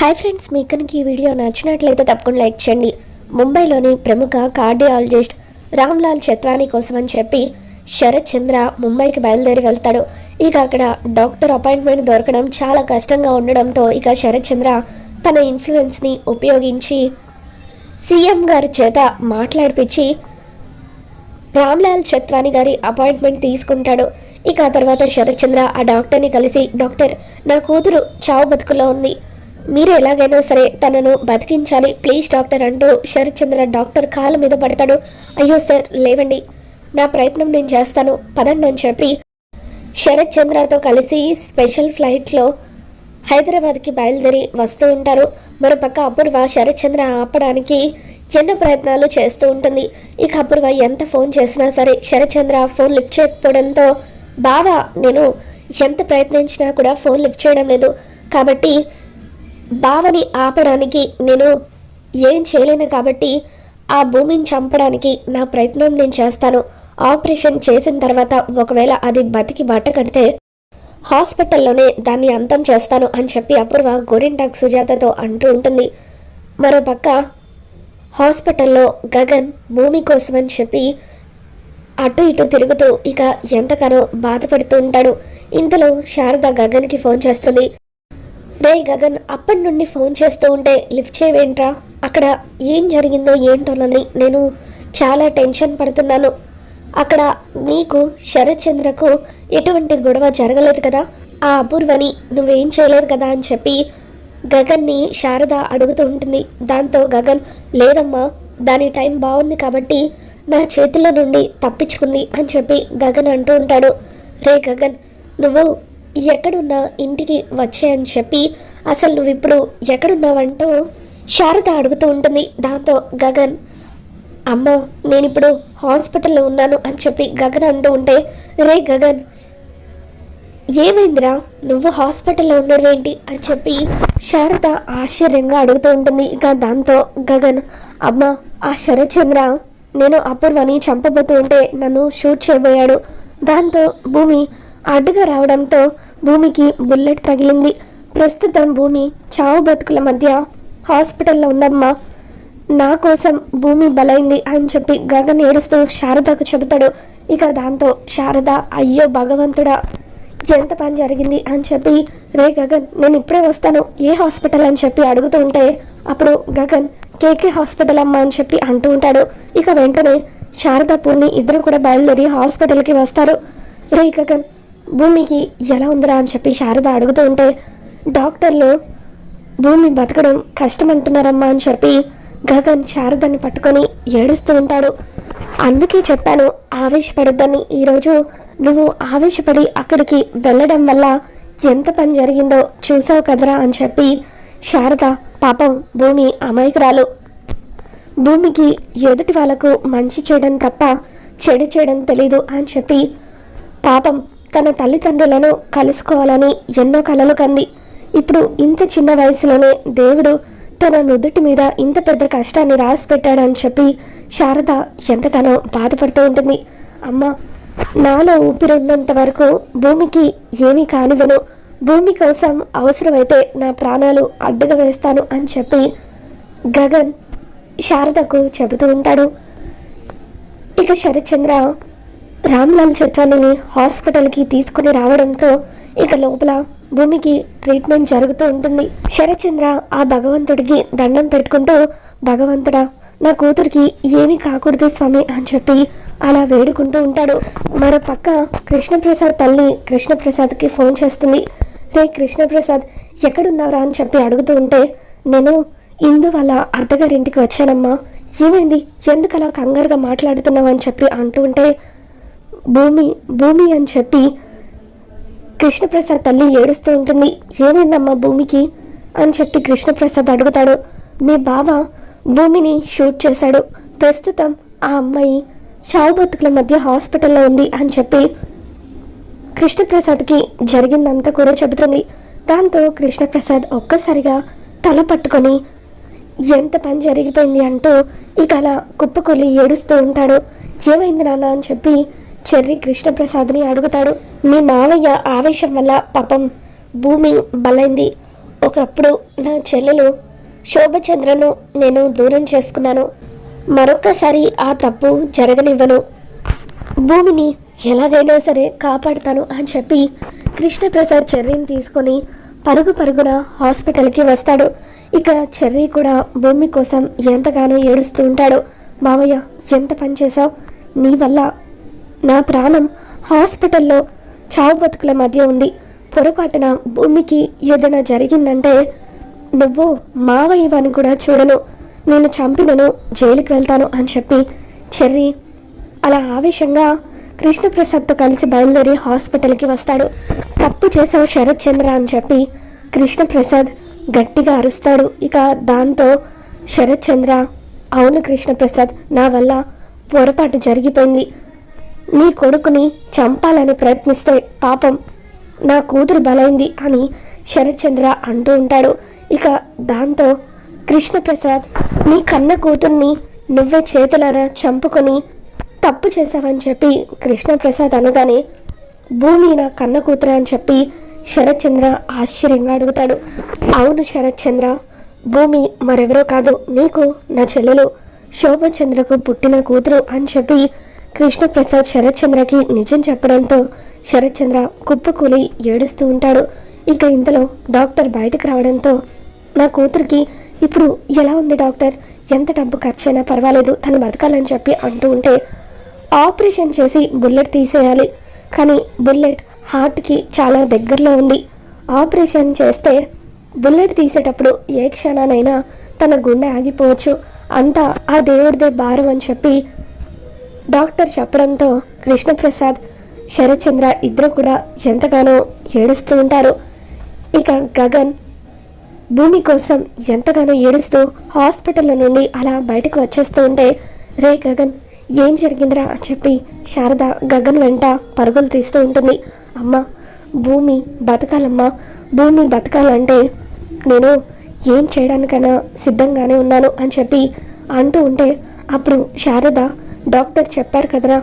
Hi friends మీకు కనుక ఈ వీడియో నచ్చినట్లయితే తప్పకుండా లైక్ చేయండి. ముంబైలోని ప్రముఖ కార్డియాలజిస్ట్ రామ్లాల్ చత్వాని కోసం అని చెప్పి శరత్ చంద్ర ముంబైకి బయలుదేరి వెళ్తాడు. ఇక అక్కడ డాక్టర్ అపాయింట్మెంట్ దొరకడం చాలా కష్టంగా ఉండడంతో ఇక శరత్ చంద్ర తన ఇన్ఫ్లుయెన్స్ని ఉపయోగించి సీఎం గారి చేత మాట్లాడిపించి రామ్లాల్ చత్వాని గారి అపాయింట్మెంట్ తీసుకుంటాడు. ఇక ఆ తర్వాత శరత్ చంద్ర ఆ డాక్టర్ని కలిసి డాక్టర్ నా కూతురు చావు బతుకులో ఉంది. మీరు ఎలాగైనా సరే తనను బతికించాలి. ప్లీజ్ డాక్టర్ అంటూ శరత్చంద్ర డాక్టర్ కాళ్ళ మీద పడతాడు. అయ్యో సార్ లేవండి. నా ప్రయత్నం నేను చేస్తాను. పదండి అని చెప్పి శరత్చంద్రతో కలిసి స్పెషల్ ఫ్లైట్లో హైదరాబాద్కి బయలుదేరి వస్తూ ఉంటారు. మరోపక్క అపూర్వ శరత్చంద్ర ఆపడానికి ఎన్నో ప్రయత్నాలు చేస్తూ ఉంటుంది. ఇక అపూర్వ ఎంత ఫోన్ చేసినా సరే శరత్ చంద్ర ఫోన్ లిఫ్ట్ చేయకపోవడంతో బాగా నేను ఎంత ప్రయత్నించినా కూడా ఫోన్ లిఫ్ట్ చేయడం లేదు. కాబట్టి బావని ఆపడానికి నేను ఏం చేయలేను కాబట్టి ఆ భూమిని చంపడానికి నా ప్రయత్నం నేను చేస్తాను. ఆపరేషన్ చేసిన తర్వాత ఒకవేళ అది బతికి బట్ట కడితే హాస్పిటల్లోనే దాన్ని అంతం చేస్తాను అని చెప్పి అపూర్వ గోరింటాక్ సుజాతతో అంటూ ఉంటుంది. మరోపక్క హాస్పిటల్లో గగన్ భూమి కోసం అని చెప్పి అటు ఇటు తిరుగుతూ ఇక ఎంతగానో బాధపడుతూ ఉంటాడు. ఇంతలో శారద గగన్కి ఫోన్ చేస్తుంది. రే గగన్ అప్పటి నుండి ఫోన్ చేస్తూ ఉంటే లిఫ్ట్ చేయవేంట్రా? అక్కడ ఏం జరిగిందో ఏంటోనని నేను చాలా టెన్షన్ పడుతున్నాను. అక్కడ నీకు శరత్ చంద్రకు ఎటువంటి గొడవ జరగలేదు కదా? ఆ అపూర్వని నువ్వేం చేయలేదు కదా అని చెప్పి గగన్ని శారద అడుగుతూ ఉంటుంది. దాంతో గగన్ లేదమ్మా దాని టైం బాగుంది కాబట్టి నా చేతుల నుండి తప్పించుకుంది అని చెప్పి గగన్ అంటూ ఉంటాడు. రే గగన్ నువ్వు ఎక్కడున్నా ఇంటికి వచ్చాయని చెప్పి అసలు నువ్వు ఇప్పుడు ఎక్కడున్నావంటూ శారద అడుగుతూ ఉంటుంది. దాంతో గగన్ అమ్మో నేను ఇప్పుడు హాస్పిటల్లో ఉన్నాను అని చెప్పి గగన్ అంటూ ఉంటే రే గగన్ ఏమైందిరా? నువ్వు హాస్పిటల్లో ఉండడం ఏంటి అని చెప్పి శారద ఆశ్చర్యంగా అడుగుతూ ఉంటుంది. ఇక దాంతో గగన్ అమ్మ ఆ శరత్చంద్ర నేను అపూర్వని చంపబోతూ ఉంటే నన్ను షూట్ చేయబోయాడు. దాంతో భూమి అడ్డుగా రావడంతో భూమికి బుల్లెట్ తగిలింది. ప్రస్తుతం భూమి చావు బతుకుల మధ్య హాస్పిటల్లో ఉందమ్మా. నా కోసం భూమి బలైంది అని చెప్పి గగన్ ఏడుస్తూ శారదకు చెబుతాడు. ఇక దాంతో శారద అయ్యో భగవంతుడా ఎంత పని జరిగింది? అని చెప్పి రే గగన్ నేను ఇప్పుడే వస్తాను. ఏ హాస్పిటల్? అని చెప్పి అడుగుతూ ఉంటే అప్పుడు గగన్ కేకే హాస్పిటల్ అమ్మా అని చెప్పి అంటూ ఉంటాడు. ఇక వెంటనే శారద పూర్ణి ఇద్దరు కూడా బయలుదేరి హాస్పిటల్కి వస్తారు. రే గగన్ భూమికి ఎలా ఉందిరా అని చెప్పి శారద అడుగుతూ ఉంటే డాక్టర్లు భూమి బతకడం కష్టం అంటున్నారమ్మా అని చెప్పి గగన్ శారదని పట్టుకొని ఏడుస్తూ ఉంటాడు. అందుకే చెప్పాను ఆవేశపడొద్దని. ఈరోజు నువ్వు ఆవేశపడి అక్కడికి వెళ్ళడం వల్ల ఎంత పని జరిగిందో చూసావు కదరా అని చెప్పి శారద పాపం భూమి అమాయకురాలు. భూమికి ఎదుటి వాళ్ళకు మంచి చేయడం తప్ప చెడు చేయడం తెలీదు అని చెప్పి పాపం తన తల్లిదండ్రులను కలుసుకోవాలని ఎన్నో కలలు కంది. ఇప్పుడు ఇంత చిన్న వయసులోనే దేవుడు తన నుదుటి మీద ఇంత పెద్ద కష్టాన్ని రాసి పెట్టాడని చెప్పి శారద ఎంతగానో బాధపడుతూ ఉంటుంది. అమ్మ నాలో ఊపిరున్నంత వరకు భూమికి ఏమీ కానివ్వను. భూమి కోసం అవసరమైతే నా ప్రాణాలు అడ్డుగా వేస్తాను అని చెప్పి గగన్ శారదకు చెబుతూ ఉంటాడు. ఇక శరత్చంద్ర రామ్లాల్ చత్వానిని హాస్పిటల్కి తీసుకుని రావడంతో ఇక లోపల భూమికి ట్రీట్మెంట్ జరుగుతూ ఉంటుంది. శరచంద్ర ఆ భగవంతుడికి దండం పెట్టుకుంటూ భగవంతుడా నా కూతురికి ఏమీ కాకూడదు స్వామి అని చెప్పి అలా వేడుకుంటూ ఉంటాడు. మరో పక్క కృష్ణప్రసాద్ తల్లి కృష్ణప్రసాద్కి ఫోన్ చేస్తుంది. రే కృష్ణప్రసాద్ ఎక్కడున్నావురా అని చెప్పి అడుగుతూ ఉంటే నేను ఇందు వాళ్ళ అత్తగారింటికి వచ్చానమ్మా. ఏమైంది? ఎందుకు అలా కంగారుగా మాట్లాడుతున్నావు అని చెప్పి అంటూ ఉంటే భూమి భూమి అని చెప్పి కృష్ణప్రసాద్ తల్లి ఏడుస్తూ ఉంటుంది. ఏమైందమ్మా భూమికి? అని చెప్పి కృష్ణప్రసాద్ అడుగుతాడు. మీ బావ భూమిని షూట్ చేశాడు. ప్రస్తుతం ఆ అమ్మాయి చావు బతుకుల మధ్య హాస్పిటల్లో ఉంది అని చెప్పి కృష్ణప్రసాద్కి జరిగిందంతా కూడా చెబుతుంది. దాంతో కృష్ణప్రసాద్ ఒక్కసారిగా తల పట్టుకొని ఎంత పని జరిగిపోయింది అంటూ ఇక అలా కుప్పకొల్లి ఏడుస్తూ ఉంటాడు. ఏమైంది నాన్న అని చెప్పి చెర్రి కృష్ణప్రసాద్ని అడుగుతాడు. మీ మావయ్య ఆవేశం వల్ల పాపం భూమి బలైంది. ఒకప్పుడు నా చెల్లెలు శోభచంద్రను నేను దూరం చేసుకున్నాను. మరొక్కసారి ఆ తప్పు జరగనివ్వను. భూమిని ఎలాగైనా సరే కాపాడుతాను అని చెప్పి కృష్ణప్రసాద్ చెర్రీని తీసుకొని పరుగు పరుగున హాస్పిటల్కి వస్తాడు. ఇక చెర్రీ కూడా భూమి కోసం ఎంతగానో ఏడుస్తూ ఉంటాడు. మావయ్య ఎంత పని చేశావు? నీ వల్ల నా ప్రాణం హాస్పిటల్లో చావు బతుకుల మధ్య ఉంది. పొరపాటున భూమికి ఏదైనా జరిగిందంటే నువ్వు మావయ్యవని కూడా చూడను. నేను చంపినను జైలుకి వెళ్తాను అని చెప్పి చెర్రీ అలా ఆవేశంగా కృష్ణప్రసాద్తో కలిసి బయలుదేరి హాస్పిటల్కి వస్తాడు. తప్పు చేసావు శరత్ చంద్ర అని చెప్పి కృష్ణప్రసాద్ గట్టిగా అరుస్తాడు. ఇక దాంతో శరత్ చంద్ర అవును కృష్ణప్రసాద్ నా వల్ల పొరపాటు జరిగిపోయింది. నీ కొడుకుని చంపాలని ప్రయత్నిస్తే పాపం. నా కూతురు బలైంది అని శరత్చంద్ర అంటూ ఉంటాడు. ఇక దాంతో కృష్ణప్రసాద్ నీ కన్న కూతుర్ని నువ్వే చేతులారా చంపుకొని తప్పు చేశావని చెప్పి కృష్ణప్రసాద్ అనగానే భూమి నా కన్న కూతురు అని చెప్పి శరత్చంద్ర ఆశ్చర్యంగా అడుగుతాడు. అవును శరత్చంద్ర భూమి మరెవరో కాదు. నీకు నా చెల్లెలు శోభచంద్రకు పుట్టిన కూతురు అని చెప్పి కృష్ణప్రసాద్ శరత్చంద్రకి నిజం చెప్పడంతో శరత్చంద్ర కుప్పకూలి ఏడుస్తూ ఉంటాడు. ఇక ఇంతలో డాక్టర్ బయటకు రావడంతో నా కూతురికి ఇప్పుడు ఎలా ఉంది డాక్టర్? ఎంత డబ్బు ఖర్చైనా పర్వాలేదు తను బతకాలని చెప్పి అంటూ ఉంటే ఆపరేషన్ చేసి బుల్లెట్ తీసేయాలి. కానీ బుల్లెట్ హార్ట్కి చాలా దగ్గరలో ఉంది. ఆపరేషన్ చేస్తే బుల్లెట్ తీసేటప్పుడు ఏ క్షణానైనా తన గుండె ఆగిపోవచ్చు. అంతా ఆ దేవుడిదే భారం అని చెప్పి డాక్టర్ చెప్పడంతో కృష్ణప్రసాద్ శరత్చంద్ర ఇద్దరు కూడా ఎంతగానో ఏడుస్తూ ఉంటారు. ఇక గగన్ భూమి కోసం ఎంతగానో ఏడుస్తూ హాస్పిటల్ నుండి అలా బయటకు వచ్చేస్తూ ఉంటే రే గగన్ ఏం జరిగిందిరా అని చెప్పి శారద గగన్ వెంట పరుగులు తీస్తూ ఉంటుంది. అమ్మ భూమి బతకాలమ్మా భూమి బతకాలంటే నేను ఏం చేయడానికైనా సిద్ధంగానే ఉన్నాను అని చెప్పి అంటూ ఉంటే అప్పుడు శారద డాక్టర్ చెప్పారు కదరా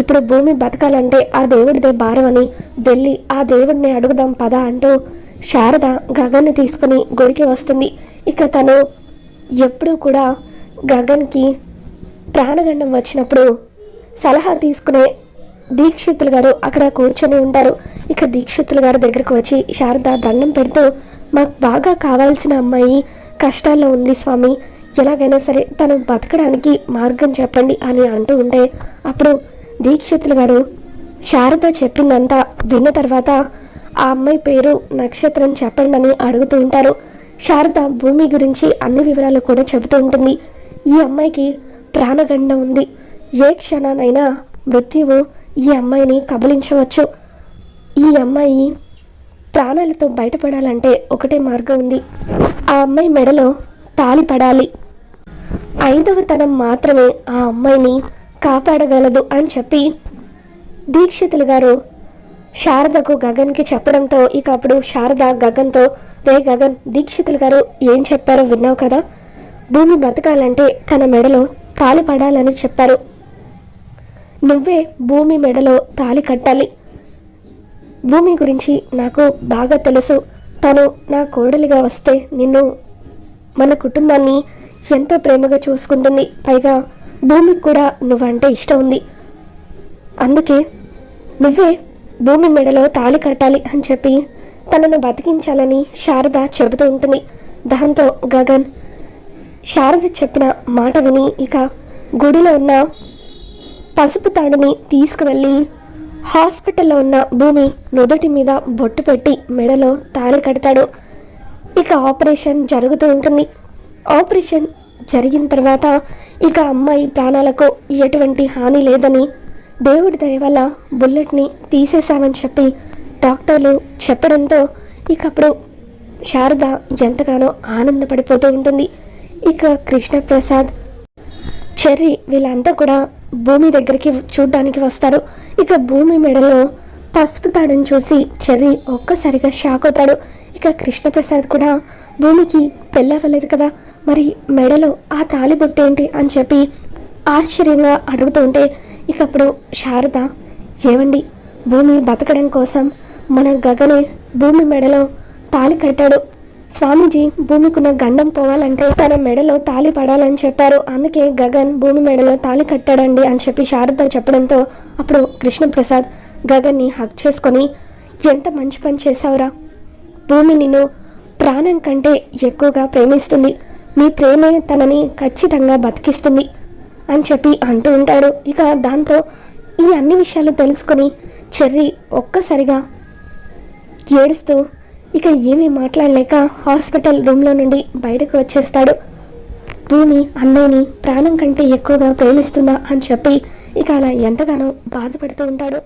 ఇప్పుడు భూమి బతకాలంటే ఆ దేవుడిదే భారం అని వెళ్ళి ఆ దేవుడిని అడుగుదాం పద అంటూ శారద గగన్ని తీసుకుని గుడికి వస్తుంది. ఇక తను ఎప్పుడూ కూడా గగన్కి ప్రాణగండం వచ్చినప్పుడు సలహా తీసుకునే దీక్షితులు గారు అక్కడ కూర్చొని ఉంటారు. ఇక దీక్షితులు గారు దగ్గరకు వచ్చి శారద దండం పెడుతూ మాకు బాగా కావాల్సిన అమ్మాయి కష్టాల్లో ఉంది స్వామి. ఎలాగైనా సరే తను బతకడానికి మార్గం చెప్పండి అని అంటూ ఉంటే అప్పుడు దీక్షితులు గారు శారద చెప్పిందంతా విన్న తర్వాత ఆ అమ్మాయి పేరు నక్షత్రం చెప్పండి అని అడుగుతూ ఉంటారు. శారద భూమి గురించి అన్ని వివరాలు కూడా చెబుతూ ఉంటుంది. ఈ అమ్మాయికి ప్రాణగండ ఉంది. ఏ క్షణానైనా మృత్యువు ఈ అమ్మాయిని కబలించవచ్చు. ఈ అమ్మాయి ప్రాణాలతో బయటపడాలంటే ఒకటే మార్గం ఉంది. ఆ అమ్మాయి మెడలో తాలి పడాలి. ఐదవతనం మాత్రమే ఆ అమ్మాయిని కాపాడగలదు అని చెప్పి దీక్షితులు గారు శారదకు గగన్కి చెప్పడంతో ఇక అప్పుడు శారద గగన్తో రే గగన్ దీక్షితులు గారు ఏం చెప్పారో విన్నావు కదా? భూమి బతకాలంటే తన మెడలో తాలి పడాలని చెప్పారు. నువ్వే భూమి మెడలో తాలి కట్టాలి. భూమి గురించి నాకు బాగా తెలుసు. తను నా కోడలిగా వస్తే నిన్ను మన కుటుంబాన్ని ఎంతో ప్రేమగా చూసుకుంటుంది. పైగా భూమికి కూడా నువ్వంటే ఇష్టం ఉంది. అందుకే నువ్వే భూమి మెడలో తాళి కట్టాలి అని చెప్పి తనను బతికించాలని శారద చెబుతూ ఉంటుంది. దాంతో గగన్ శారద చెప్పిన మాట విని ఇక గుడిలో ఉన్న పసుపు తాడుని తీసుకువెళ్ళి హాస్పిటల్లో ఉన్న భూమి నుదుటి మీద బొట్టు పెట్టి మెడలో తాళి కడతాడు. ఇక ఆపరేషన్ జరుగుతూ ఉంటుంది. ఆపరేషన్ జరిగిన తర్వాత ఇక అమ్మాయి ప్రాణాలకు ఎటువంటి హాని లేదని దేవుడి దయ వల్ల బుల్లెట్ని తీసేశామని చెప్పి డాక్టర్లు చెప్పడంతో ఇక అప్పుడు శారద ఎంతగానో ఆనందపడిపోతూ ఉంటుంది. ఇక కృష్ణప్రసాద్ చెర్రీ వీళ్ళంతా కూడా భూమి దగ్గరికి చూడ్డానికి వస్తారు. ఇక భూమి మెడలో పసుపు తాడని చూసి చెర్రీ ఒక్కసారిగా షాక్ అవుతాడు. ఇక కృష్ణప్రసాద్ కూడా భూమికి పెళ్ళవ్వలేదు కదా. మరి మెడలో ఆ తాలి ఏంటి అని చెప్పి ఆశ్చర్యంగా అడుగుతుంటే ఇకప్పుడు శారద ఏమండి భూమి బతకడం కోసం మన గగనే భూమి మెడలో తాలి కట్టాడు. స్వామీజీ భూమికున్న గండం పోవాలంటే తన మెడలో తాళి పడాలని చెప్పారు. అందుకే గగన్ భూమి మెడలో తాళి కట్టాడండి అని చెప్పి శారద చెప్పడంతో అప్పుడు కృష్ణప్రసాద్ గగన్ని హక్ చేసుకొని ఎంత మంచి పని చేశావురా. భూమి నిన్ను ప్రాణం కంటే ఎక్కువగా ప్రేమిస్తుంది. మీ ప్రేమే తనని ఖచ్చితంగా బతికిస్తుంది అని చెప్పి అంటూ ఉంటాడు. ఇక దాంతో ఈ అన్ని విషయాలు తెలుసుకొని చెర్రీ ఒక్కసారిగా ఏడుస్తూ ఇక ఏమీ మాట్లాడలేక హాస్పిటల్ రూమ్లో నుండి బయటకు వచ్చేస్తాడు. భూమి అన్నయ్యని ప్రాణం కంటే ఎక్కువగా ప్రేమిస్తుందా అని చెప్పి ఇక అలా ఎంతగానో బాధపడుతూ ఉంటాడు.